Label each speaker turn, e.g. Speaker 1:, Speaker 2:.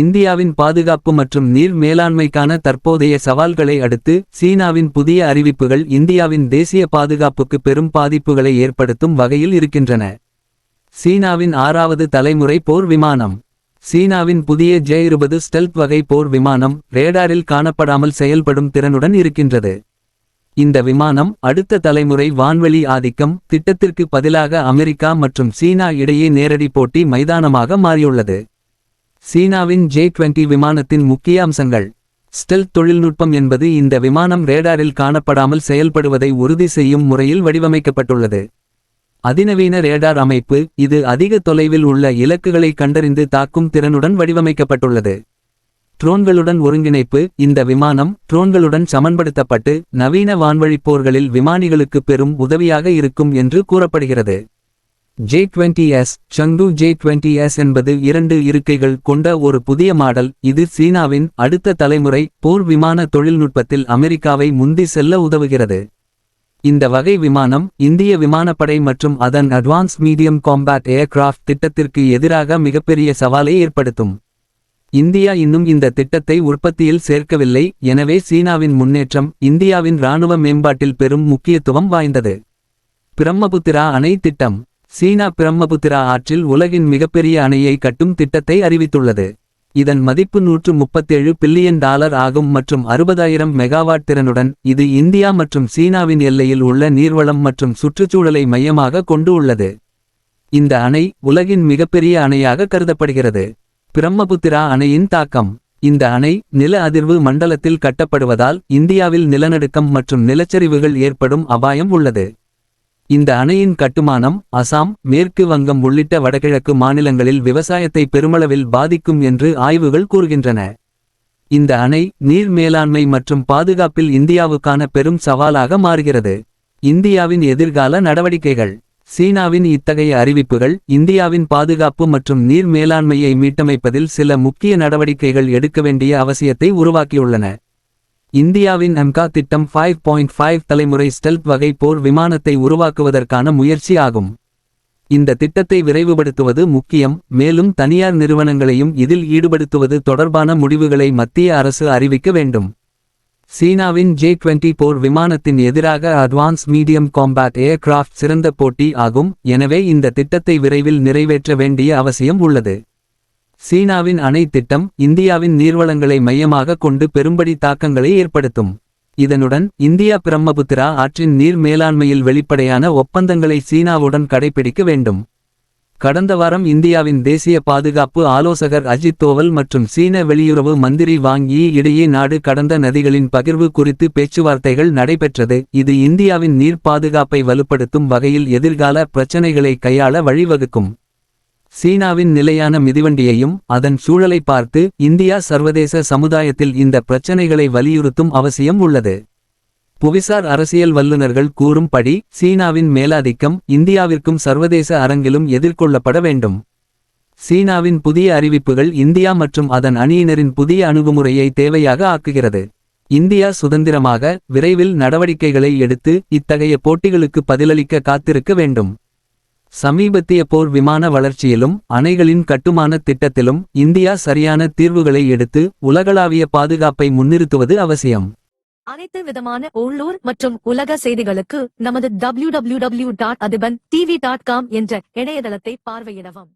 Speaker 1: இந்தியாவின் பாதுகாப்பு மற்றும் நீர் மேலாண்மைக்கான தற்போதைய சவால்களை அடுத்து சீனாவின் புதிய அறிவிப்புகள் இந்தியாவின் தேசிய பாதுகாப்புக்கு பெரும் பாதிப்புகளை ஏற்படுத்தும் வகையில் இருக்கின்றன. சீனாவின் ஆறாவது தலைமுறை போர் விமானம். சீனாவின் புதிய ஜே இருபது ஸ்டெல்த் வகை போர் விமானம் ரேடாரில் காணப்படாமல் செயல்படும் திறனுடன் இருக்கின்றது. இந்த விமானம் அடுத்த தலைமுறை வான்வெளி ஆதிக்கம் திட்டத்திற்கு பதிலாக அமெரிக்கா மற்றும் சீனா இடையே நேரடி போட்டி மைதானமாக மாறியுள்ளது. சீனாவின் ஜே டுவெண்டி விமானத்தின் முக்கிய அம்சங்கள். ஸ்டெல்த் தொழில்நுட்பம் என்பது இந்த விமானம் ரேடாரில் காணப்படாமல் செயல்படுவதை உறுதி செய்யும் முறையில் வடிவமைக்கப்பட்டுள்ளது. அதிநவீன ரேடார் அமைப்பு இது அதிக தொலைவில் உள்ள இலக்குகளை கண்டறிந்து தாக்கும் திறனுடன் வடிவமைக்கப்பட்டுள்ளது. ட்ரோன்களுடன் ஒருங்கிணைப்பு இந்த விமானம் ட்ரோன்களுடன் சமன்படுத்தப்பட்டு நவீன வான்வழிப் போர்களில் விமானிகளுக்கு பெரும் உதவியாக இருக்கும் என்று கூறப்படுகிறது. ஜே டுவெண்டி எஸ் சங்டு ஜே டுவெண்டி எஸ் என்பது இரண்டு இருக்கைகள் கொண்ட ஒரு புதிய மாடல். இது சீனாவின் அடுத்த தலைமுறை போர் விமான தொழில்நுட்பத்தில் அமெரிக்காவை முந்தி செல்ல உதவுகிறது. இந்த வகை விமானம் இந்திய விமானப்படை மற்றும் அதன் அட்வான்ஸ் மீடியம் காம்பேட் ஏர்கிராஃப்ட் திட்டத்திற்கு எதிராக மிகப்பெரிய சவாலை ஏற்படுத்தும். இந்தியா இன்னும் இந்த திட்டத்தை உற்பத்தியில் சேர்க்கவில்லை. எனவே சீனாவின் முன்னேற்றம் இந்தியாவின் இராணுவ மேம்பாட்டில் பெரும் முக்கியத்துவம் வாய்ந்தது. பிரம்மபுத்திரா அணை திட்டம். சீனா பிரம்மபுத்திரா ஆற்றில் உலகின் மிகப்பெரிய அணையை கட்டும் திட்டத்தை அறிவித்துள்ளது. இதன் மதிப்பு நூற்று முப்பத்தேழு பில்லியன் டாலர் ஆகும் மற்றும் அறுபதாயிரம் மெகாவாட் திறனுடன் இது இந்தியா மற்றும் சீனாவின் எல்லையில் உள்ள நீர்வளம் மற்றும் சுற்றுச்சூழலை மையமாக கொண்டு உள்ளது. இந்த அணை உலகின் மிகப்பெரிய அணையாக கருதப்படுகிறது. பிரம்மபுத்திரா அணையின் தாக்கம். இந்த அணை நில அதிர்வு மண்டலத்தில் கட்டப்படுவதால் இந்தியாவில் நிலநடுக்கம் மற்றும் நிலச்சரிவுகள் ஏற்படும் அபாயம் உள்ளது. இந்த அணையின் கட்டுமானம் அசாம் மேற்கு வங்கம் உள்ளிட்ட வடகிழக்கு மாநிலங்களில் விவசாயத்தை பெருமளவில் பாதிக்கும் என்று ஆய்வுகள் கூறுகின்றன. இந்த அணை நீர் மேலாண்மை மற்றும் பாதுகாப்பில் இந்தியாவுக்கான பெரும் சவாலாக மாறுகிறது. இந்தியாவின் எதிர்கால நடவடிக்கைகள். சீனாவின் இத்தகைய அறிவிப்புகள் இந்தியாவின் பாதுகாப்பு மற்றும் நீர் மேலாண்மையை மீட்டமைப்பதில் சில முக்கிய நடவடிக்கைகள் எடுக்க வேண்டிய அவசியத்தை உருவாக்கியுள்ளன. இந்தியாவின் அம்கா திட்டம் ஃபைவ் பாயிண்ட் ஃபைவ் தலைமுறை ஸ்டெல்த் வகை போர் விமானத்தை உருவாக்குவதற்கான முயற்சி ஆகும். இந்த திட்டத்தை விரைவுபடுத்துவது முக்கியம் மேலும் தனியார் நிறுவனங்களையும் இதில் ஈடுபடுத்துவது தொடர்பான முடிவுகளை மத்திய அரசு அறிவிக்க வேண்டும். சீனாவின் ஜே டுவெண்டி போர் விமானத்தின் எதிராக அட்வான்ஸ் மீடியம் காம்பேட் ஏர்கிராஃப்ட் சிறந்த போட்டி ஆகும் எனவே இந்த திட்டத்தை விரைவில் நிறைவேற்ற வேண்டிய அவசியம் உள்ளது. சீனாவின் அணை திட்டம் இந்தியாவின் நீர்வளங்களை மையமாக கொண்டு பெரும்படி தாக்கங்களை ஏற்படுத்தும். இதனுடன் இந்தியா பிரம்மபுத்திரா ஆற்றின் நீர் மேலாண்மையில் வெளிப்படையான ஒப்பந்தங்களை சீனாவுடன் கடைபிடிக்க வேண்டும். கடந்த வாரம் இந்தியாவின் தேசிய பாதுகாப்பு ஆலோசகர் அஜித் தோவல் மற்றும் சீன வெளியுறவு மந்திரி வாங் இடையே நாடு கடந்த நதிகளின் பகிர்வு குறித்து பேச்சுவார்த்தைகள் நடைபெற்றது. இது இந்தியாவின் நீர் பாதுகாப்பை வலுப்படுத்தும் வகையில் எதிர்கால பிரச்சினைகளை கையாள வழிவகுக்கும். சீனாவின் நிலையான மிதிவண்டியையும் அதன் சூழலை பார்த்து இந்தியா சர்வதேச சமுதாயத்தில் இந்த பிரச்சனைகளை வலியுறுத்தும் அவசியம் உள்ளது. புவிசார் அரசியல் வல்லுநர்கள் கூறும்படி சீனாவின் மேலாதிக்கம் இந்தியாவிற்கும் சர்வதேச அரங்கிலும் எதிர்கொள்ளப்பட வேண்டும். சீனாவின் புதிய அறிவிப்புகள் இந்தியா மற்றும் அதன் அணியினரின் புதிய அணுகுமுறையை தேவையாக ஆக்குகிறது. இந்தியா சுதந்திரமாக விரைவில் நடவடிக்கைகளை எடுத்து இத்தகைய போட்டிகளுக்கு பதிலளிக்க காத்திருக்க வேண்டும். சமீபத்திய போர் விமான வளர்ச்சியிலும் அணைகளின் கட்டுமான திட்டத்திலும் இந்தியா சரியான தீர்வுகளை எடுத்து உலகளாவிய பாதுகாப்பை முன்னிறுத்துவது அவசியம்.
Speaker 2: அனைத்து விதமான உள்ளூர் மற்றும் உலக செய்திகளுக்கு நமது W W W dot Athiban TV dot com என்ற இணையதளத்தை பார்வையிடவும்.